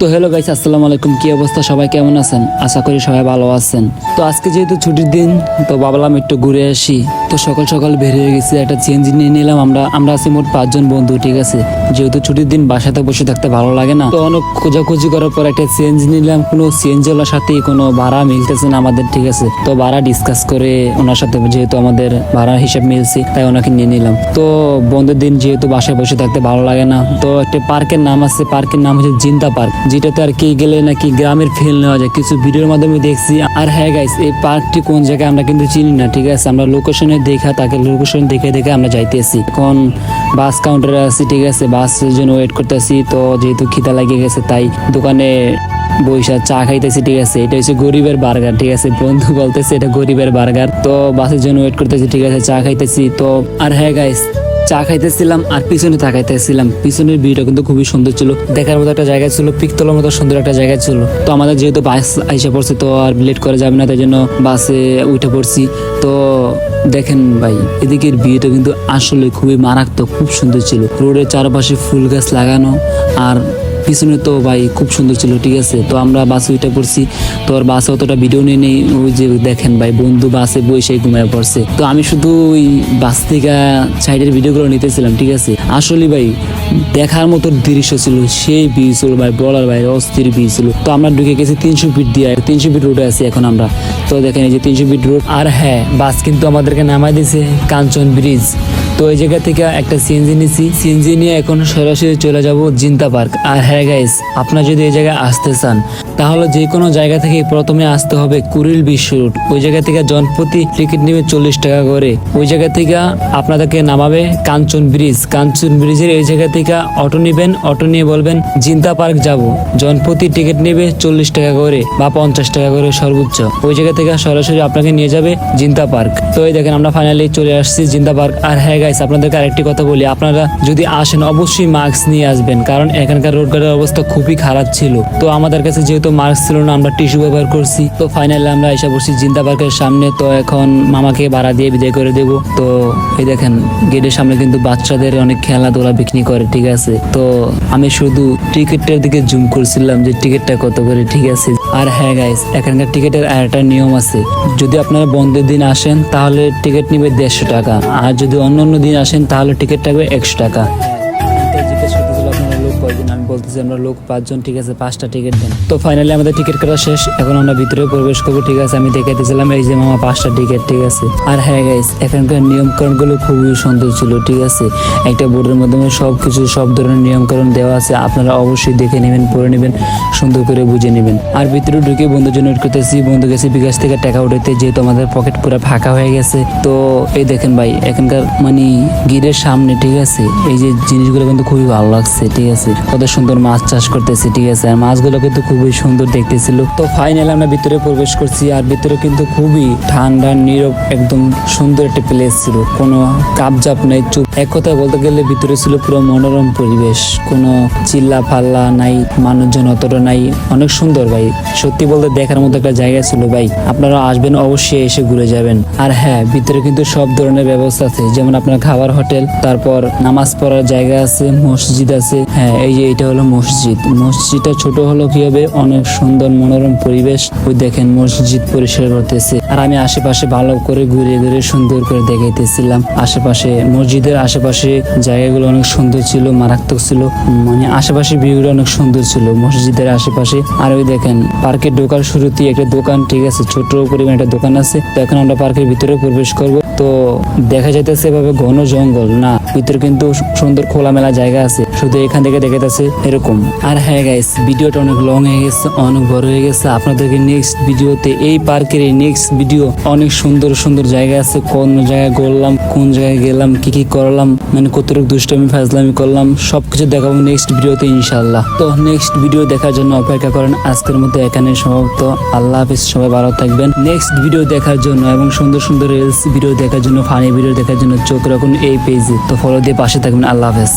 তো hello guys আসসালামু আলাইকুম। কি অবস্থা? সবাই কেমন আছেন? আশা করি সবাই ভালো আছেন। তো আজকে যেহেতু ছুটির দিন, তো ভাবলাম একটু ঘুরে আসি। তো সকাল সকাল বের হয়ে গেছি, একটা চেঞ্জ নিয়ে নিলাম। আমরা আমরা আছি মোট পাঁচজন বন্ধু, ঠিক আছে? যেহেতু ছুটির দিন, বাসাতে বসে থাকতে ভালো লাগে না। তো অনেক খোঁজাখুঁজি করার পর একটা চেঞ্জ নিলাম। কোনো চেঞ্জ ওলার সাথে কোনো ভাড়া মিলতেছে না আমাদের, ঠিক আছে? তো ভাড়া ডিসকাস করে ওনার সাথে যেহেতু আমাদের ভাড়া হিসাব মিলছে, তাই ওনাকে নিয়ে নিলাম। তো বন্ধের দিন যেহেতু বাসায় বসে থাকতে ভালো লাগে না, তো একটা পার্কের নাম আছে, পার্কের নাম হচ্ছে জিন্দা পার্ক। যেটাতে আর কি গেলে নাকি গ্রামের ফিল নেওয়া যায়। কিছু ভিডিওর মাধ্যমে দেখছি। আর হ্যাঁ গাইস এই পার্কটি কোন জায়গায় আমরা কিন্তু চিনি না, ঠিক আছে? আমরা লোকেশনে দেখা, তাকে লোকেশন দেখে দেখে আমরা যাইতেছি। এখন বাস কাউন্টারে আছি, ঠিক আছে? বাসের জন্য ওয়েট করতেছি। তো যেহেতু খিদা লাগিয়ে গেছে, তাই দোকানে বৈশা চা খাইতেছি, ঠিক আছে? এটা হচ্ছে গরিবের বার্গার ঠিক আছে? বন্ধু বলতেছে এটা গরিবের বার্গার তো বাসের জন্য ওয়েট করতেছি, ঠিক আছে? চা খাইতেছি। তো, আর হ্যাঁ গাইস চা খাইতেছিলাম আর পিছনে তাকাইতেছিলাম। পিছনের ভিউটা কিন্তু খুবই সুন্দর ছিল। দেখার মতো একটা জায়গা ছিল, পিক তোলার মতো সুন্দর একটা জায়গা ছিল। তো আমাদের যেহেতু বাস আইসা পড়ছে, তো আর লেট করা যাবে না, তাই জন্য বাসে উঠে পড়ছি। তো দেখেন ভাই, এদিকের ভিউটা কিন্তু আসলে খুবই মারাত্মক, খুব সুন্দর ছিল। রোডের চারপাশে ফুল গাছ লাগানো আর পিছনে তো ভাই খুব সুন্দর ছিল, ঠিক আছে? তো আমরা বাসে ওইটা পড়ছি। তো আর বাসে অতটা ভিডিও নিয়ে নেই। ওই যে দেখেন ভাই, বন্ধু বাসে বসে ঘুমায় পড়ছে। তো আমি শুধু ওই বাস থেকে সাইডের ভিডিওগুলো নিতেছিলাম, ঠিক আছে? আসলে ভাই, দেখার মতো দৃশ্য ছিল, সেই ভিউ ছিল ভাই, বলার ভাই অস্থির ভিউ ছিল। তো আমরা ঢুকে গেছি তিনশো ফিট দিয়ে, তিনশো ফিট রোডে আছি এখন আমরা। তো দেখেন এই যে তিনশো ফিট রোড আর হ্যাঁ বাস কিন্তু আমাদেরকে নামাই দিয়েছে কাঞ্চন ব্রিজ তো এই জায়গা থেকে একটা সিএনজি নিছি। সিএনজি নিয়ে এখন সরাসরি চলে যাব জিন্তা পার্ক। আর হ্যাঁ গাইস আপনারা যদি এই জায়গায় আসতে চান, তাহলে যে কোনো জায়গা থেকে প্রথমে আসতে হবে কুড়িল বিশ্ব রুট। ওই জায়গা থেকে জনপ্রতি টিকিট নেবে চল্লিশ টাকা করে। ওই জায়গা থেকে আপনাদেরকে নামাবে কাঞ্চন ব্রিজ। কাঞ্চন ব্রিজের এই জায়গা থেকে অটো নেবেন, অটো নিয়ে বলবেন, জিন্তা পার্ক যাব। জনপ্রতি টিকিট নেবে চল্লিশ টাকা করে বা পঞ্চাশ টাকা করে সর্বোচ্চ। ওই জায়গা থেকে সরাসরি আপনাকে নিয়ে যাবে জিন্তা পার্ক। তো এই দেখেন, আমরা ফাইনালি চলে আসছি জিন্তা পার্ক। আর হ্যাঁ গাইস আপনাদেরকে আরেকটি কথা বলি। আপনারা যদি আসেন, অবশ্যই মাস্ক নিয়ে আসবেন, কারণ এখানকার রোড গার্ডের অবস্থা খুবই খারাপ ছিল। তো আমাদের কাছে যেহেতু মাস্ক ছিল না, আমরা টিস্যু ব্যবহার করছি। তো ফাইনালি আমরা এসে বসছি জিন্তা পার্কের সামনে। তো এখন মামাকে ভাড়া দিয়ে বিদায় করে দেব। তো এই দেখেন, গেটের সামনে কিন্তু বাচ্চাদের অনেক খেলাধুলা বিক্রি করে, ঠিক আছে? তো আমি শুধু টিকিটটার দিকে জুম করছিলাম যে টিকিটটা কত করে, ঠিক আছে? আর হ্যাঁ গাইস এখানকার টিকিটের আর একটা নিয়ম আছে। যদি আপনারা বন্ধের দিন আসেন, তাহলে টিকিট নিবে দেড়শো টাকা। আর যদি অন্য অন্য দিন আসেন তাহলে টিকিট থাকবে একশো টাকা। কয়জন আমি বলতেছি আমরা লোক পাঁচজন, ঠিক আছে, পাঁচটা টিকিট দেন। তো ফাইনালি আমাদের টিকিট কাটা শেষ। এখন আমরা ভিতরে প্রবেশ করব, ঠিক আছে, আমি দেখাইতেছিলাম এই যে মামা পাঁচটা টিকিট ঠিক আছে। আর হ্যাঁ গাইস এখানকার নিয়মকরণগুলো খুবই সুন্দর ছিল, ঠিক আছে। একটা বোর্ডের মাধ্যমে সব কিছু সব ধরনের নিয়মকরণ দেওয়া আছে, আপনারা অবশ্যই দেখে নেবেন, পড়ে নেবেন, সুন্দর করে বুঝে নেবেন। আর ভিতরে ঢুকে বন্ধুর জন্য ওয়েট করতেছি বন্ধু গেছে বিকাশ থেকে টাকা উঠাইতে যেহেতু আমাদের পকেট পুরো ফাঁকা হয়ে গেছে, তো এই দেখেন ভাই, এখানকার মানে গিরের সামনে, ঠিক আছে, এই যে জিনিসগুলো কিন্তু খুবই ভালো লাগছে, ঠিক আছে। কত সুন্দর মাছ চাষ করতেছে, ঠিক আছে? আর মাছগুলো কিন্তু খুবই সুন্দর দেখতেছিল। তো ফাইনালি আমরা ভিতরে প্রবেশ করছি, আর ভিতরে কিন্তু খুবই ঠান্ডা, নীরব, একদম সুন্দর একটা প্লেস ছিল। কোনো কাপজাপ নেই, চুপ। এক কথায় বলতে গেলে ভিতরে ছিল পুরো মনোরম পরিবেশ। কোনো চিল্লা ফাল্লা নাই, মানুষজন অতটা নাই। অনেক সুন্দর ভাই। সত্যি বলতে দেখার মতো একটা জায়গা ছিল ভাই। আপনারা আসবেন, অবশ্যই এসে ঘুরে যাবেন। আর হ্যাঁ ভিতরে কিন্তু সব ধরনের ব্যবস্থা আছে। যেমন আপনার খাবার হোটেল, তারপর নামাজ পড়ার জায়গা আছে, মসজিদ আছে। হ্যাঁ এই যে এটা হলো মসজিদ। মসজিদটা ছোট হলো কি হবে অনেক সুন্দর মনোরম পরিবেশ। ওই দেখেন মসজিদ পরিষ্কার করতেছে। আর আমি আশেপাশে ভালো করে ঘুরে ঘুরে সুন্দর করে দেখাইতেছিলাম। আশেপাশে মসজিদের আশেপাশে জায়গাগুলো অনেক সুন্দর ছিল, মারাত্মক ছিল। মানে আশেপাশে ভিউটা অনেক সুন্দর ছিল মসজিদের আশেপাশে। আর ওই দেখেন পার্কে ঢোকার শুরুতেই একটা দোকান, ঠিক আছে? ছোট পরিমাণ একটা দোকান আছে। তো এখন আমরা পার্কের ভিতরে প্রবেশ করব। তো দেখা যাইতেছে এভাবে ঘন জঙ্গল। না, ভিতরে কিন্তু সুন্দর খোলামেলা জায়গা আছে। শুধু এখান থেকে দেখাইতেছে এরকম। আর হ্যাঁ গাইস ভিডিওটা অনেক লং হয়ে গেছে, অনেক বড় হয়ে গেছে। আপনাদেরকে নেক্সট ভিডিওতে এই পার্কের এই নেক্সট ভিডিও অনেক সুন্দর সুন্দর জায়গা আছে। কোন জায়গায় ঘুরলাম, কোন জায়গায় গেলাম, কি কি করলাম মানে কতটুকু দুষ্টামি, ফাজলামি করলাম, সবকিছু দেখাবো নেক্সট ভিডিওতে ইনশাল্লাহ তো নেক্সট ভিডিও দেখার জন্য অপেক্ষা করেন। আজকের মতো এখানে সমাপ্ত। আল্লাহ হাফিজ, সবাই ভালো থাকবেন। নেক্সট ভিডিও দেখার জন্য এবং সুন্দর সুন্দর রিলস ভিডিও দেখার জন্য ফানি ভিডিও দেখার জন্য চোখ রাখুন এই পেজে তো ফলো দিয়ে পাশে থাকবেন। আল্লাহ হাফেজ।